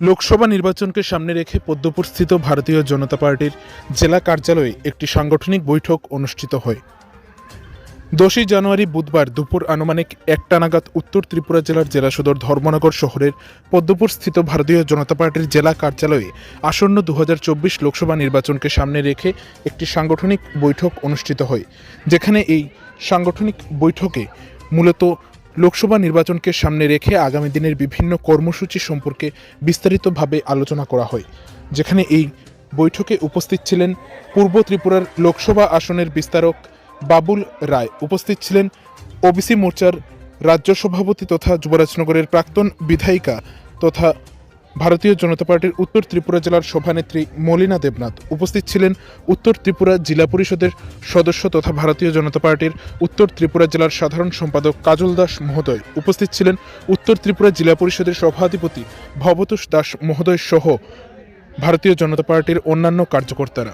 লোকসভা নির্বাচনকে সামনে রেখে পদ্মপুরস্থিত ভারতীয় জনতা পার্টির জেলা কার্যালয়ে একটি সাংগঠনিক বৈঠক অনুষ্ঠিত হয়। দশই জানুয়ারি বুধবার দুপুর আনুমানিক একটা নাগাদ উত্তর ত্রিপুরা জেলার জেলা সদর ধর্মনগর শহরের পদ্মপুরস্থিত ভারতীয় জনতা পার্টির জেলা কার্যালয়ে আসন্ন দু হাজার চব্বিশ লোকসভা নির্বাচনকে সামনে রেখে একটি সাংগঠনিক বৈঠক অনুষ্ঠিত হয়, যেখানে এই সাংগঠনিক বৈঠকে মূলত লোকসভা নির্বাচনকে সামনে রেখে আগামী দিনের বিভিন্ন কর্মসূচি সম্পর্কে বিস্তারিতভাবে আলোচনা করা হয়। যেখানে এই বৈঠকে উপস্থিত ছিলেন পূর্ব ত্রিপুরার লোকসভা আসনের বিস্তারক বাবুল রায়। উপস্থিত ছিলেন ওবিসি মোর্চার রাজ্য সভাপতি তথা যুবরাজনগরের প্রাক্তন বিধায়িকা তথা ভারতীয় জনতা পার্টির উত্তর ত্রিপুরা জেলার সভানেত্রী মলিনা দেবনাথ উপস্থিত ছিলেন উত্তর ত্রিপুরা জেলা পরিষদের সদস্য তথা ভারতীয় জনতা পার্টির উত্তর ত্রিপুরা জেলার সাধারণ সম্পাদক কাজল দাস মহোদয় উপস্থিত ছিলেন উত্তর ত্রিপুরা জেলা পরিষদের সভাধিপতি ভবতোষ দাস মহোদয় সহ ভারতীয় জনতা পার্টির অন্যান্য কার্যকর্তারা।